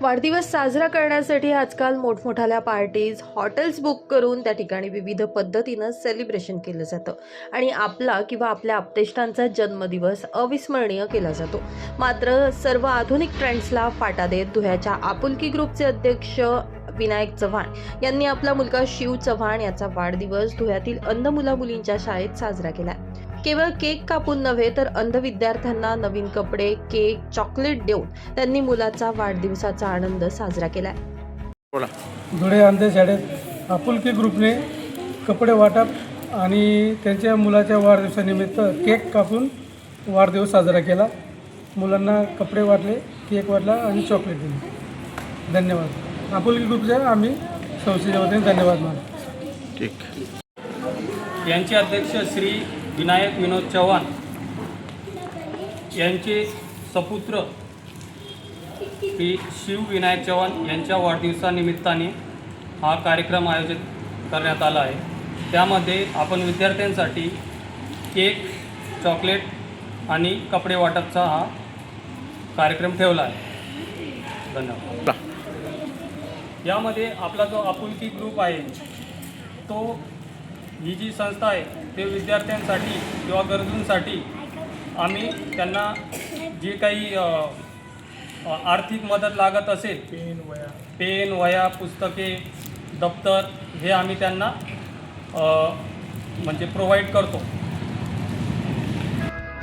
वाढदिवस साजरा करण्यासाठी आजकाल मोठमोठाल्या पार्टीज हॉटेल्स बुक करून त्या ठिकाणी विविध पद्धतीनं सेलिब्रेशन केलं जातं. आणि आपला किंवा आपल्या आपतेष्टांचा जन्मदिवस अविस्मरणीय केला जातो. मात्र सर्व आधुनिक ट्रेंड्सला फाटा देत धुळ्याच्या आपुलकी ग्रुपचे अध्यक्ष विनायक चव्हाण यांनी आपला मुलगा शिव चव्हाण याचा वाढदिवस धुळ्यातील अंध मुला मुलींच्या शाळेत साजरा केला. केवळ केक कापून नव्हे तर अंध विद्यार्थ्यांना नवीन कपडे केक चॉकलेट देऊन त्यांनी मुलाचा वाढदिवसाचा आनंद साजरा केला. बोला. धुळे अंधे शाळेत आपुलकी ग्रुपने कपडे वाटप आणि त्यांच्या मुलाच्या वाढदिवसानिमित्त केक कापून वाढदिवस साजरा केला. मुलांना कपडे वाटले केक वाटला आणि चॉकलेट दिली. धन्यवाद. आपुलकी ग्रुपचे आम्ही संस्थेच्या वतीने धन्यवाद मानतो. ठीक. यांचे अध्यक्ष श्री विनायक विनोद चव्हाण यांचे सपुत्र श्री शिव विनायक चव्हाण यांच्या वाढदिवसानिमित्ताने हा कार्यक्रम आयोजित करण्यात आला आहे. त्यामध्ये आपण विद्यार्थ्यांसाठी केक चॉकलेट आणि कपडे वाटपचा हा कार्यक्रम ठेवला आहे. धन्यवाद. यामध्ये आपला जो आपुलकी ग्रुप आहे तो ही जी संस्था आहे ते विद्यार्थ्यांसाठी किंवा गरजूंसाठी आम्ही त्यांना जे काही आर्थिक मदत लागत असेल पेन वया पेन वया पुस्तके दप्तर हे आम्ही त्यांना म्हणजे प्रोव्हाइड करतो.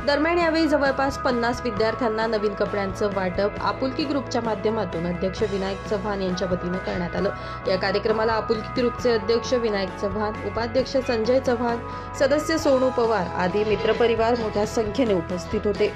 दरम्यान यावेळी जवळपास पन्नास विद्यार्थ्यांना नवीन कपड्यांचं वाटप आपुलकी ग्रुपच्या माध्यमातून अध्यक्ष विनायक चव्हाण यांच्या वतीनं करण्यात आलं. या कार्यक्रमाला आपुलकी ग्रुपचे अध्यक्ष विनायक चव्हाण उपाध्यक्ष संजय चव्हाण सदस्य सोनू पवार आदी मित्रपरिवार मोठ्या संख्येने उपस्थित होते.